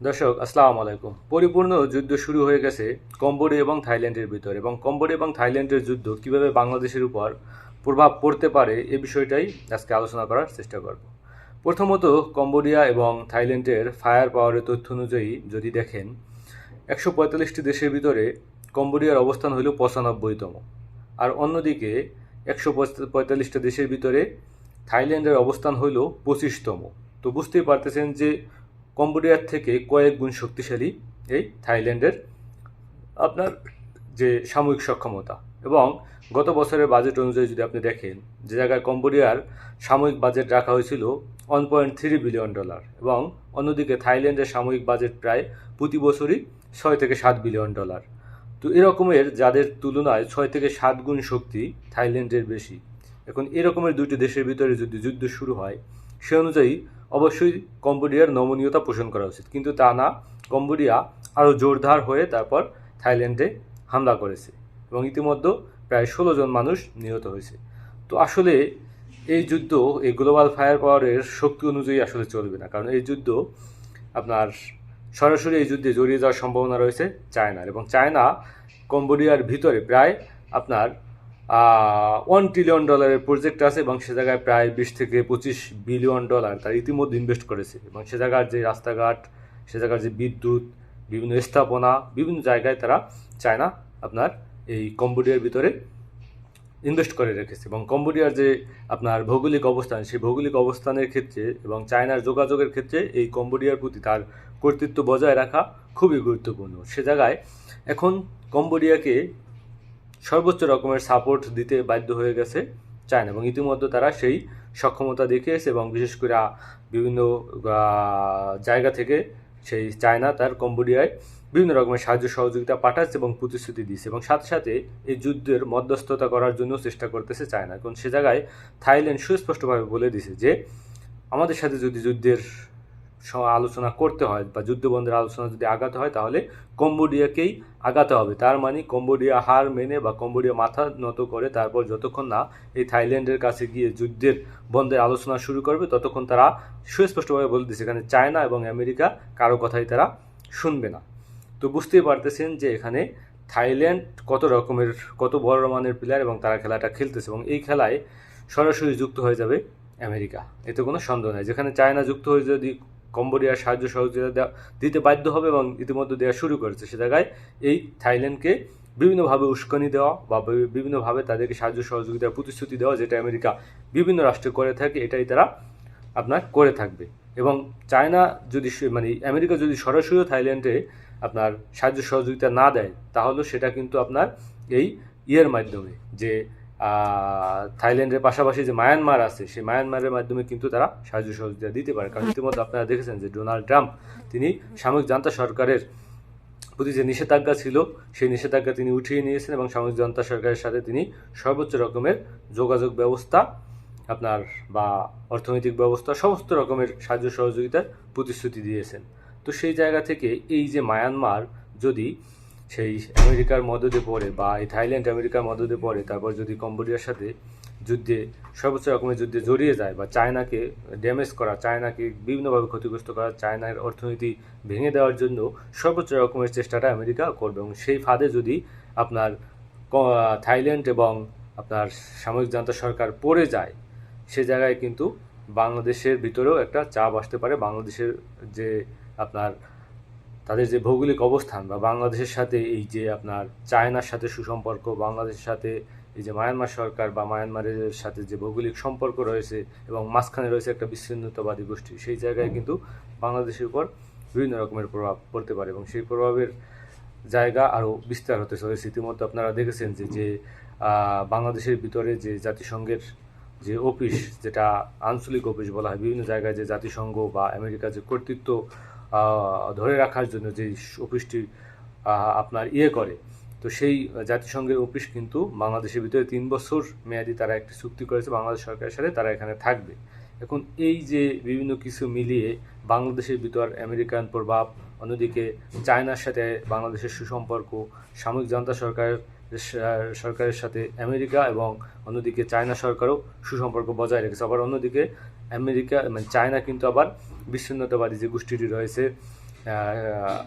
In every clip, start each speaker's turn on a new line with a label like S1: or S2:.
S1: দর্শক, আসসালামু আলাইকুম। পরিপূর্ণ যুদ্ধ শুরু হয়ে গেছে কম্বোডিয়া এবং থাইল্যান্ডের ভিতরে এবং কম্বোডিয়া এবং থাইল্যান্ডের যুদ্ধ কীভাবে বাংলাদেশের উপর প্রভাব পড়তে পারে এ বিষয়টাই আজকে আলোচনা করার চেষ্টা করব। প্রথমত, কম্বোডিয়া এবং থাইল্যান্ডের ফায়ার পাওয়ারের তথ্য অনুযায়ী যদি দেখেন, একশো পঁয়তাল্লিশটি দেশের ভিতরে কম্বোডিয়ার অবস্থান হলো পঁচানব্বইতম। আর অন্যদিকে, একশো পঁয়তাল্লিশটা দেশের ভিতরে থাইল্যান্ডের অবস্থান হইল পঁচিশতম। তো বুঝতেই পারতেছেন যে কম্বোডিয়ার থেকে কয়েক গুণ শক্তিশালী এই থাইল্যান্ডের আপনার যে সাময়িক সক্ষমতা এবং গত বছরের বাজেট অনুযায়ী যদি আপনি দেখেন, যে জায়গায় কম্বোডিয়ার সাময়িক বাজেট রাখা হয়েছিল one point three billion dollar এবং অন্যদিকে থাইল্যান্ডের সাময়িক বাজেট প্রায় প্রতি বছরই ছয় থেকে সাত বিলিয়ন ডলার তো এরকমের যাদের তুলনায় ছয় থেকে সাত গুণ শক্তি থাইল্যান্ডের বেশি, এখন এরকমের দুইটি দেশের ভিতরে যদি যুদ্ধ শুরু হয়, সে অনুযায়ী অবশ্যই কম্বোডিয়ার নমনীয়তা পোষণ করা উচিত। কিন্তু তা না, কম্বোডিয়া আরও জোরদার হয়ে তারপর থাইল্যান্ডে হামলা করেছে এবং ইতিমধ্যে প্রায় ষোলো জন মানুষ নিহত হয়েছে। তো আসলে এই যুদ্ধ, এই গ্লোবাল ফায়ার পাওয়ারের শক্তি অনুযায়ী আসলে চলবে না। কারণ এই যুদ্ধ আপনার সরাসরি এই যুদ্ধে জড়িয়ে যাওয়ার সম্ভাবনা রয়েছে চায়নার। এবং চায়না কম্বোডিয়ার ভিতরে প্রায় আপনার ওয়ান ট্রিলিয়ন ডলারের প্রজেক্ট আছে এবং সে জায়গায় প্রায় বিশ থেকে পঁচিশ বিলিয়ন ডলার তার ইতিমধ্যে ইনভেস্ট করেছে। এবং সে জায়গার যে রাস্তাঘাট, সে জায়গার যে বিদ্যুৎ, বিভিন্ন স্থাপনা, বিভিন্ন জায়গায় তারা চায়না আপনার এই কম্বোডিয়ার ভিতরে ইনভেস্ট করে রেখেছে। এবং কম্বোডিয়ার যে আপনার ভৌগোলিক অবস্থান, সেই ভৌগোলিক অবস্থানের ক্ষেত্রে এবং চায়নার যোগাযোগের ক্ষেত্রে এই কম্বোডিয়ার প্রতি তার কর্তৃত্ব বজায় রাখা খুবই গুরুত্বপূর্ণ। সে জায়গায় এখন কম্বোডিয়াকে সর্বোচ্চ রকমের সাপোর্ট দিতে বাধ্য হয়ে গেছে চায়না এবং ইতিমধ্যে তারা সেই সক্ষমতা দেখিয়েছে এবং বিশেষ করে বিভিন্ন জায়গা থেকে সেই চায়না তার কম্বোডিয়ায় বিভিন্ন রকমের সাহায্য সহযোগিতা পাঠাচ্ছে এবং প্রতিশ্রুতি দিচ্ছে এবং সাথে সাথে এই যুদ্ধের মধ্যস্থতা করার জন্য চেষ্টা করতেছে চায়না। এখন সে জায়গায় থাইল্যান্ড সুস্পষ্টভাবে বলে দিছে যে, আমাদের সাথে যদি যুদ্ধের আলোচনা করতে হয় বা যুদ্ধবন্ধের আলোচনা যদি আগাতে হয়, তাহলে কম্বোডিয়াকেই আগাতে হবে। তার মানে কম্বোডিয়া হার মেনে বা কম্বোডিয়া মাথা নত করে তারপর যতক্ষণ না এই থাইল্যান্ডের কাছে গিয়ে যুদ্ধের বন্ধের আলোচনা শুরু করবে, ততক্ষণ তারা সুস্পষ্টভাবে বলে দিচ্ছে এখানে চায়না এবং আমেরিকা কারও কথাই তারা শুনবে না। তো বুঝতেই পারতেছেন যে এখানে থাইল্যান্ড কত রকমের, কত বড় মানের প্লেয়ার এবং তারা খেলাটা খেলতেছে এবং এই খেলায় সরাসরি যুক্ত হয়ে যাবে আমেরিকা। এতে কোনো সন্দেহ নাই। যেখানে চায়না যুক্ত হয়ে যদি কম্বোডিয়ার সাহায্য সহযোগিতা দিতে বাধ্য হবে এবং ইতিমধ্যে দেওয়া শুরু করেছে। সে জায়গায় এই থাইল্যান্ডকে বিভিন্নভাবে উস্কানি দেওয়া বা বিভিন্নভাবে তাদেরকে সাহায্য সহযোগিতার প্রতিশ্রুতি দেওয়া যেটা আমেরিকা বিভিন্ন রাষ্ট্রে করে থাকে, এটাই তারা আপনার করে থাকবে। এবং চায়না যদি মানে আমেরিকা যদি সরাসরি থাইল্যান্ডে আপনার সাহায্য সহযোগিতা না দেয়, তাহলে সেটা কিন্তু আপনার এই ইয়ের মাধ্যমে যে থাইল্যান্ডের পাশাপাশি যে মায়ানমার আছে, সেই মায়ানমারের মাধ্যমে কিন্তু তারা সাহায্য সহযোগিতা দিতে পারে। কারণ ইতিমধ্যে আপনারা দেখেছেন যে ডোনাল্ড ট্রাম্প, তিনি সাময়িক জান্তা সরকারের প্রতি যে নিষেধাজ্ঞা ছিল, সেই নিষেধাজ্ঞা তিনি উঠিয়ে নিয়েছেন এবং সাময়িক জনতা সরকারের সাথে তিনি সর্বোচ্চ রকমের যোগাযোগ ব্যবস্থা আপনার বা অর্থনৈতিক ব্যবস্থা, সমস্ত রকমের সাহায্য সহযোগিতার প্রতিশ্রুতি দিয়েছেন। তো সেই জায়গা থেকে এই যে মায়ানমার যদি সেই আমেরিকার মদদে পড়ে বা এই থাইল্যান্ড আমেরিকার মদদে পড়ে, তারপর যদি কম্বোডিয়ার সাথে যুদ্ধে, সর্বোচ্চ রকমের যুদ্ধে জড়িয়ে যায় বা চায়নাকে ড্যামেজ করা, চায়নাকে বিভিন্নভাবে ক্ষতিগ্রস্ত করা, চায়নার অর্থনীতি ভেঙে দেওয়ার জন্য সর্বোচ্চ রকমের চেষ্টাটা আমেরিকা করবে। এবং সেই ফাঁদে যদি আপনার থাইল্যান্ড এবং আপনার সামরিক জান্তা সরকার পড়ে যায়, সে জায়গায় কিন্তু বাংলাদেশের ভিতরেও একটা চাপ আসতে পারে। বাংলাদেশের যে আপনার তাদের যে ভৌগোলিক অবস্থান বা বাংলাদেশের সাথে এই যে আপনার চায়নার সাথে সুসম্পর্ক, বাংলাদেশের সাথে এই যে মায়ানমার সরকার বা মায়ানমারের সাথে যে ভৌগোলিক সম্পর্ক রয়েছে এবং মাঝখানে রয়েছে একটা বিচ্ছিন্নতাবাদী গোষ্ঠী, সেই জায়গায় কিন্তু বাংলাদেশের উপর বিভিন্ন রকমের প্রভাব পড়তে পারে এবং সেই প্রভাবের জায়গা আরও বিস্তার হতে চলেছে। ইতিমধ্যে আপনারা দেখেছেন যে যে বাংলাদেশের ভিতরে যে জাতিসংঘের যে অফিস, যেটা আঞ্চলিক অফিস বলা হয়, বিভিন্ন জায়গায় যে জাতিসংঘ বা আমেরিকা যে কর্তৃত্ব ধরে রাখার জন্য যে অফিসটি আপনার ইয়ে করে, তো সেই জাতিসংঘের অফিস কিন্তু বাংলাদেশের ভিতরে তিন বছর মেয়াদি তারা একটি চুক্তি করেছে, বাংলাদেশ সরকারের সাথে তারা এখানে থাকবে। এখন এই যে বিভিন্ন কিছু মিলিয়ে বাংলাদেশের ভিতর আমেরিকান প্রভাব, অন্যদিকে চায়নার সাথে বাংলাদেশের সুসম্পর্ক, সামরিক জনতা সরকারের সরকারের সাথে আমেরিকা এবং অন্যদিকে চায়না সরকারও সুসম্পর্ক বজায় রেখেছে। আবার অন্যদিকে আমেরিকা মানে চায়না কিন্তু আবার বিচ্ছিন্নতাবাদী যে গোষ্ঠীটি রয়েছে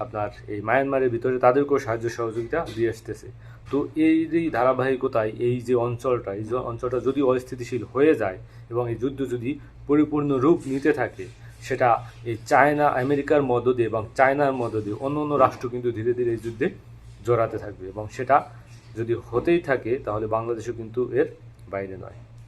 S1: আপনার এই মায়ানমারের ভিতরে তাদেরকেও সাহায্য সহযোগিতা দিয়ে আসতেছে। তো এই যে ধারাবাহিকতায়, এই যে অঞ্চলটা, এই অঞ্চলটা যদি অস্থিতিশীল হয়ে যায় এবং এই যুদ্ধ যদি পরিপূর্ণ রূপ নিতে থাকে, সেটা এই চায়না, আমেরিকার দিয়ে এবং চায়নার দিয়ে অন্য অন্য রাষ্ট্র কিন্তু ধীরে ধীরে এই যুদ্ধে জড়াতে থাকবে এবং সেটা যদি হতেই থাকে, তাহলে বাংলাদেশও কিন্তু এর বাইরে নয়।